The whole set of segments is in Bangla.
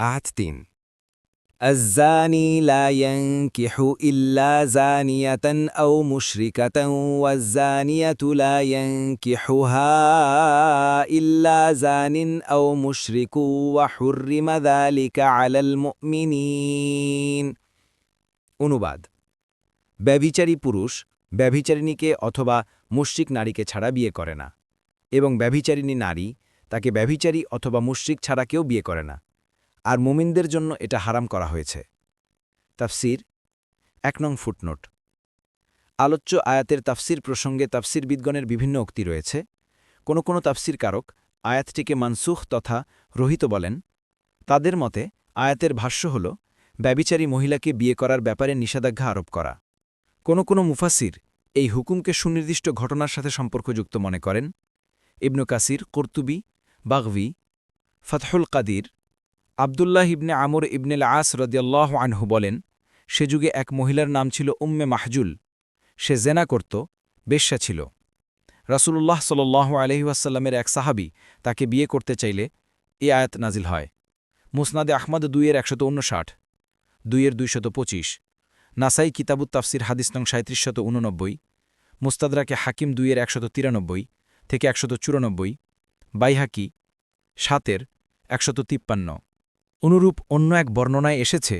আয়াত তিন الزاني لا ينكح إلا زانية أو مشركة والزانية لا ينكحها إلا زان أو مشرك وحرم ذلك على المؤمنين অনুবাদ ব্যভিচারী পুরুষ ব্যভিচারিণীকে অথবা মুশ্রিক নারীকে ছাড়া বিয়ে করে না এবং ব্যভিচারিণী নারী তাকে ব্যভিচারী অথবা মুশ্রিক ছাড়া কেউ বিয়ে করে না আর মুমিনদের জন্য এটা হারাম করা হয়েছে। তাফসির, এক নং ফুটনোট। আলোচ্য আয়াতের তাফসির প্রসঙ্গে তাফসিরবিদগণের বিভিন্ন উক্তি রয়েছে। কোনো কোনো তাফসির কারক আয়াতটিকে মানসুখ তথা রহিত বলেন। তাদের মতে আয়াতের ভাষ্য হল, ব্যবিচারী মহিলাকে বিয়ে করার ব্যাপারে নিষেধাজ্ঞা আরোপ করা। কোনো কোনো মুফাসির এই হুকুমকে সুনির্দিষ্ট ঘটনার সাথে সম্পর্কযুক্ত মনে করেন। ইবনু কাসির, কর্তুবি, বাগভি, ফতহুল কাদির আবদুল্লাহ ইবনে আমর ইবনেল আস রদিয়াল্লাহ আনহু বলেন, সে যুগে এক মহিলার নাম ছিল উম্মে মাহজুল। সে জেনা করত, বেশ্যা ছিল। রাসূলুল্লাহ সাল্লাহ আলহিউসাল্লামের এক সাহাবি তাকে বিয়ে করতে চাইলে এ আয়াত নাজিল হয়। মুসনাদে আহমদ দুইয়ের একশত উনষাট, দুইয়ের দুইশত পঁচিশ, নাসাই কিতাবুত তাফসির হাদিস নং সাঁত্রিশশত উননব্বই, মুস্তাদরাকে হাকিম দুইয়ের একশত তিরানব্বই থেকে একশত চুরানব্বই, বাইহাকি সাতের একশত তিপ্পান্ন। অনুরূপ অন্য এক বর্ণনায় এসেছে,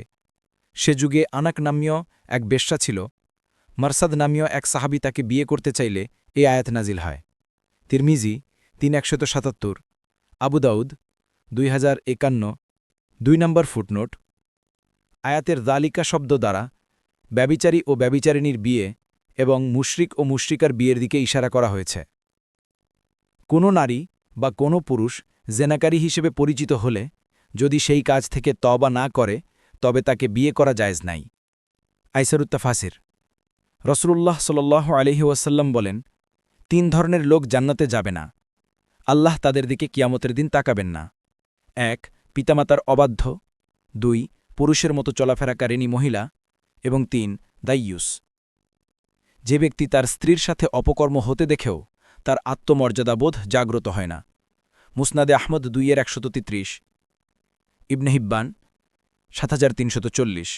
সে যুগে আনাক নামীয় এক বেশ্যা ছিল, মারসাদ নামীয় এক সাহাবি তাকে বিয়ে করতে চাইলে এ আয়াত নাজিল হয়। তিরমিজি তিন একশত সাতাত্তর আবুদাউদ দুই হাজার একান্ন, দুই নম্বর ফুটনোট, আয়াতের দালিকা শব্দ দ্বারা ব্যবিচারী ও ব্যবিচারিণীর বিয়ে এবং মুশরিক ও মুশরিকার বিয়ের দিকে ইশারা করা হয়েছে। কোনো নারী বা কোনো পুরুষ জেনাকারী হিসেবে পরিচিত হলে যদি সেই কাজ থেকে তবা না করে, তবে তাকে বিয়ে করা জায়েজ নাই। আইসারুত্তা ফাসির রসুল্লাহ সাল আলহি ওয়াসাল্লাম বলেন, তিন ধরনের লোক জান্নাতে যাবে না। আল্লাহ তাদের দিকে কিয়ামতের দিন তাকাবেন না। এক, পিতামাতার অবাধ্য। দুই, পুরুষের মতো চলাফেরাকারিণী মহিলা। এবং তিন, দাইয়ুস। যে ব্যক্তি তার স্ত্রীর সাথে অপকর্ম হতে দেখেও তার আত্মমর্যাদাবোধ জাগ্রত হয় না। মুসনাদে আহমদ দুইয়ের একশত তিত্রিশ। ইবনে হিব্বান সাত হাজার তিনশত চল্লিশ।